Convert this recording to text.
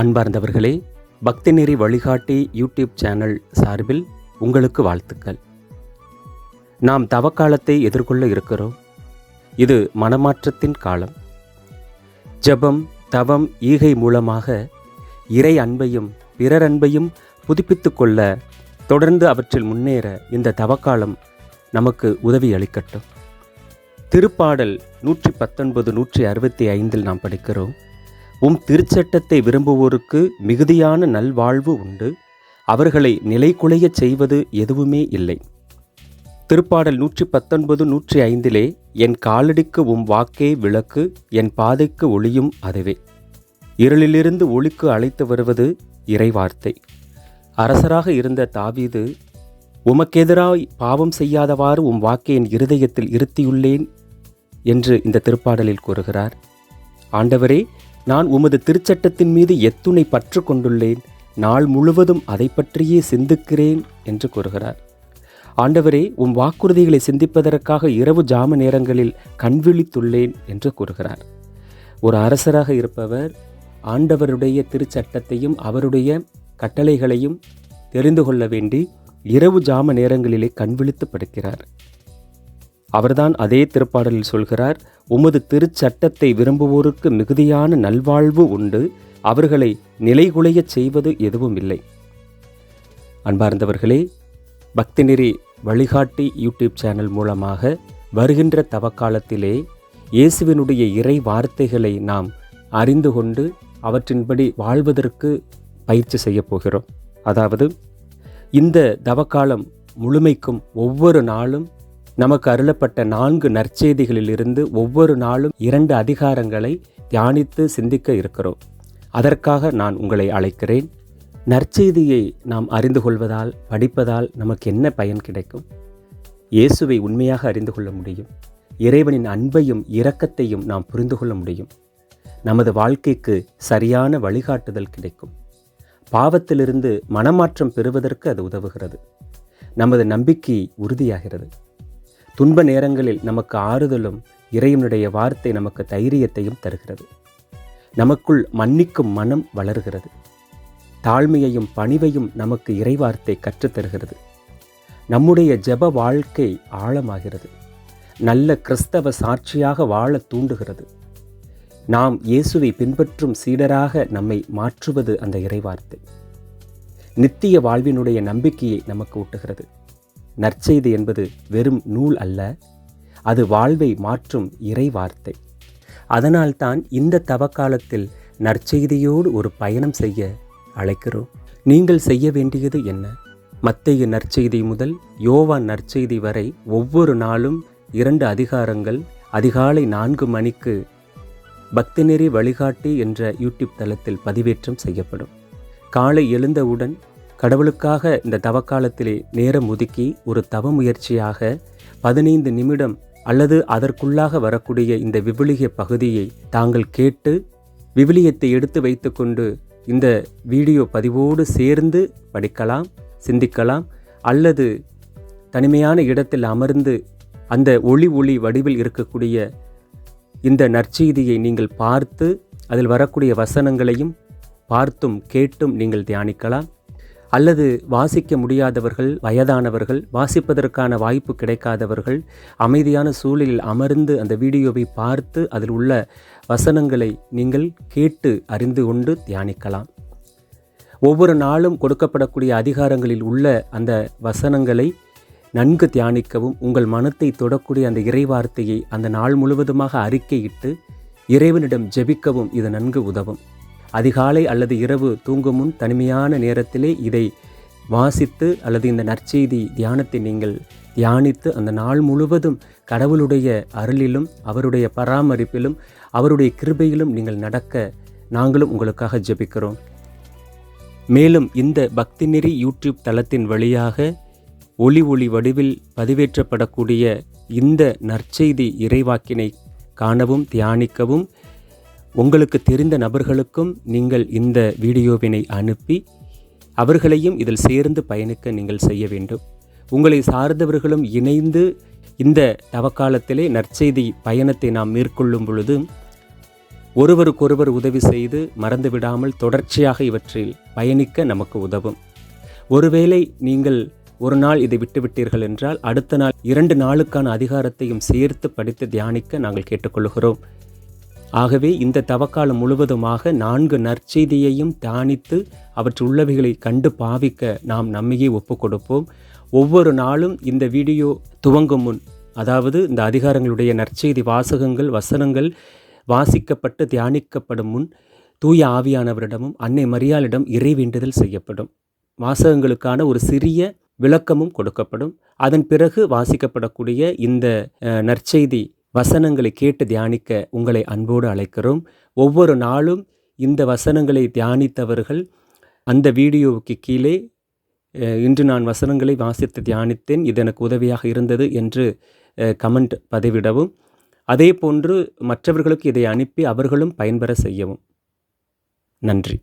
அன்பார்ந்தவர்களே பக்தி நெறி வழிகாட்டி யூடியூப் சேனல் சார்பில் உங்களுக்கு வாழ்த்துக்கள். நாம் தவக்காலத்தை எதிர்கொள்ள இருக்கிறோம். இது மனமாற்றத்தின் காலம். ஜெபம் தவம் ஈகை மூலமாக இறை அன்பையும் பிறர் அன்பையும் புதுப்பித்துக் கொள்ள தொடர்ந்து அவற்றில் முன்னேற இந்த தவக்காலம் நமக்கு உதவி அளிக்கட்டும். திருப்பாடல் நூற்றி பத்தொன்பது நூற்றி அறுபத்தி ஐந்தில் நாம் படிக்கிறோம். உம் திருச்சட்டத்தை விரும்புவோருக்கு மிகுதியான நல்வாழ்வு உண்டு. அவர்களை நிலைகுலையச் செய்வது எதுவுமே இல்லை. திருப்பாடல் நூற்றி பத்தொன்பது நூற்றி ஐந்திலே என் காலடிக்கு உம் வாக்கே விளக்கு என் பாதைக்கு ஒளியும் அதுவே. இருளிலிருந்து ஒளிக்கு அழைத்து வருவது இறைவார்த்தை. அரசராக இருந்த தாவீது உமக்கெதிராய் பாவம் செய்யாதவாறு உம் வாக்கை என் இருதயத்தில் இருத்தியுள்ளேன் என்று இந்த திருப்பாடலில் கூறுகிறார். ஆண்டவரே நான் உமது திருச்சட்டத்தின் மீது எத்துணை பற்று கொண்டுள்ளேன் நாள் முழுவதும் அதை பற்றியே சிந்திக்கிறேன் என்று கூறுகிறார். ஆண்டவரே உம் வாக்குறுதிகளை சிந்திப்பதற்காக இரவு ஜாம நேரங்களில் கண்விழித்துள்ளேன் என்று கூறுகிறார். ஒரு அரசராக இருப்பவர் ஆண்டவருடைய திருச்சட்டத்தையும் அவருடைய கட்டளைகளையும் தெரிந்து கொள்ள வேண்டி இரவு ஜாம நேரங்களிலே கண்விழித்து படுக்கிறார். அவர்தான் அதே திருப்பாடலில் சொல்கிறார் உமது திருச்சட்டத்தை விரும்புவோருக்கு மிகுதியான நல்வாழ்வு உண்டு அவர்களை நிலைகுலையச் செய்வது எதுவும் இல்லை. அன்பார்ந்தவர்களே பக்தி நெறி வழிகாட்டி யூடியூப் சேனல் மூலமாக வருகின்ற தவக்காலத்திலே இயேசுவினுடைய இறை வார்த்தைகளை நாம் அறிந்து கொண்டு அவற்றின்படி வாழ்வதற்கு பயிற்சி செய்யப் போகிறோம். அதாவது இந்த தவக்காலம் முழுமைக்கும் ஒவ்வொரு நாளும் நமக்கு அருளப்பட்ட நான்கு நற்செய்திகளிலிருந்து ஒவ்வொரு நாளும் இரண்டு அதிகாரங்களை தியானித்து சிந்திக்க இருக்கிறோம். அதற்காக நான் உங்களை அழைக்கிறேன். நற்செய்தியை நாம் அறிந்து கொள்வதால் படிப்பதால் நமக்கு என்ன பயன் கிடைக்கும்? இயேசுவை உண்மையாக அறிந்து கொள்ள முடியும். இறைவனின் அன்பையும் இரக்கத்தையும் நாம் புரிந்து கொள்ள முடியும். நமது வாழ்க்கைக்கு சரியான வழிகாட்டுதல் கிடைக்கும். பாவத்திலிருந்து மனமாற்றம் பெறுவதற்கு அது உதவுகிறது. நமது நம்பிக்கை உறுதியாகிறது. துன்ப நேரங்களில் நமக்கு ஆறுதலும் இறைவனுடைய வார்த்தை நமக்கு தைரியத்தையும் தருகிறது. நமக்குள் மன்னிக்கும் மனம் வளர்கிறது. தாழ்மையையும் பணிவையும் நமக்கு இறைவார்த்தை கற்றுத்தருகிறது. நம்முடைய ஜெப வாழ்க்கை ஆழமாகிறது. நல்ல கிறிஸ்தவ சாட்சியாக வாழ தூண்டுகிறது. நாம் இயேசுவை பின்பற்றும் சீடராக நம்மை மாற்றுவது அந்த இறைவார்த்தை. நித்திய வாழ்வினுடைய நம்பிக்கையை நமக்கு ஊட்டுகிறது. நற்செய்தி என்பது வெறும் நூல் அல்ல அது வாழ்வை மாற்றும் இறை வார்த்தை அதனால்தான் இந்த தவக்காலத்தில் நற்செய்தியோடு ஒரு பயணம் செய்ய அழைக்கிறோம். நீங்கள் செய்ய வேண்டியது என்ன? மத்திய நற்செய்தி முதல் யோவான் நற்செய்தி வரை ஒவ்வொரு நாளும் இரண்டு அதிகாரங்கள் அதிகாலை நான்கு மணிக்கு பக்திநெறி வழிகாட்டி என்ற யூடியூப் தளத்தில் பதிவேற்றம் செய்யப்படும். காலை எழுந்தவுடன் கடவுளுக்காக இந்த தவக்காலத்திலே நேரம் ஒதுக்கி ஒரு தவ முயற்சியாக பதினைந்து நிமிடம் அல்லது அதற்குள்ளாக வரக்கூடிய இந்த விவிலிய பகுதியை தாங்கள் கேட்டு விவிலியத்தை எடுத்து வைத்துக்கொண்டு இந்த வீடியோ பதிவோடு சேர்ந்து படிக்கலாம் சிந்திக்கலாம் அல்லது தனிமையான இடத்தில் அமர்ந்து அந்த ஒளி ஒளி வடிவில் இருக்கக்கூடிய இந்த நற்செய்தியை நீங்கள் பார்த்து அதில் வரக்கூடிய வசனங்களையும் பார்த்தும் கேட்டும் நீங்கள் தியானிக்கலாம். அல்லது வாசிக்க முடியாதவர்கள் வயதானவர்கள் வாசிப்பதற்கான வாய்ப்பு கிடைக்காதவர்கள் அமைதியான சூழலில் அமர்ந்து அந்த வீடியோவை பார்த்து அதில் உள்ள வசனங்களை நீங்கள் கேட்டு அறிந்து கொண்டு தியானிக்கலாம். ஒவ்வொரு நாளும் கொடுக்கப்படக்கூடிய அதிகாரங்களில் உள்ள அந்த வசனங்களை நன்கு தியானிக்கவும் உங்கள் மனத்தை தொடக்கூடிய அந்த இறைவார்த்தையை அந்த நாள் முழுவதுமாக அறிக்கையிட்டு இறைவனிடம் ஜெபிக்கவும் இது நன்கு உதவும். அதிகாலை அல்லது இரவு தூங்கும் முன் தனிமையான நேரத்திலே இதை வாசித்து அல்லது இந்த நற்செய்தி தியானத்தை நீங்கள் தியானித்து அந்த நாள் முழுவதும் கடவுளுடைய அருளிலும் அவருடைய பராமரிப்பிலும் அவருடைய கிருபையிலும் நீங்கள் நடக்க நாங்களும் உங்களுக்காக ஜெபிக்கிறோம். மேலும் இந்த பக்தி நெறி யூடியூப் தளத்தின் வழியாக ஒளி ஒளி வடிவில் பதிவேற்றப்படக்கூடிய இந்த நற்செய்தி இறைவாக்கினை காணவும் தியானிக்கவும் உங்களுக்கு தெரிந்த நபர்களுக்கும் நீங்கள் இந்த வீடியோவினை அனுப்பி அவர்களையும் இதில் சேர்ந்து பயணிக்க நீங்கள் செய்ய வேண்டும். உங்களை சார்ந்தவர்களும் இணைந்து இந்த தவக்காலத்திலே நற்செய்தி பயணத்தை நாம் மேற்கொள்ளும் பொழுது ஒருவருக்கொருவர் உதவி செய்து மறந்துவிடாமல் தொடர்ச்சியாக இவற்றில் பயணிக்க நமக்கு உதவும். ஒருவேளை நீங்கள் ஒரு நாள் இதை விட்டுவிட்டீர்கள் என்றால் அடுத்த நாள் இரண்டு நாளுக்கான அதிகாரத்தையும் சேர்த்து படித்து தியானிக்க நாங்கள் கேட்டுக்கொள்கிறோம். ஆகவே இந்த தவக்காலம் முழுவதுமாக நான்கு நற்செய்தியையும் தியானித்து அவற்றுள்ளவைகளை கண்டு பாவிக்க நாம் நம்மையே ஒப்பு கொடுப்போம் ஒவ்வொரு நாளும் இந்த வீடியோ துவங்கும் முன் அதாவது இந்த அதிகாரங்களுடைய நற்செய்தி வாசகங்கள் வசனங்கள் வாசிக்கப்பட்டு தியானிக்கப்படும் முன் தூய ஆவியானவரிடமும் அன்னை மரியாளிடம் இறைவேண்டுதல் செய்யப்படும். வாசகங்களுக்கான ஒரு சிறிய விளக்கமும் கொடுக்கப்படும். அதன் பிறகு வாசிக்கப்படக்கூடிய இந்த நற்செய்தி வசனங்களை கேட்டு தியானிக்க உங்களை அன்போடு அழைக்கிறோம். ஒவ்வொரு நாளும் இந்த வசனங்களை தியானித்தவர்கள் அந்த வீடியோவுக்கு கீழே இன்று நான் வசனங்களை வாசித்து தியானித்தேன். இது எனக்கு உதவியாக இருந்தது என்று கமெண்ட் பதிவிடவும். அதே போன்று மற்றவர்களுக்கு இதை அனுப்பி அவர்களும் பயன்பெற செய்யவும். நன்றி.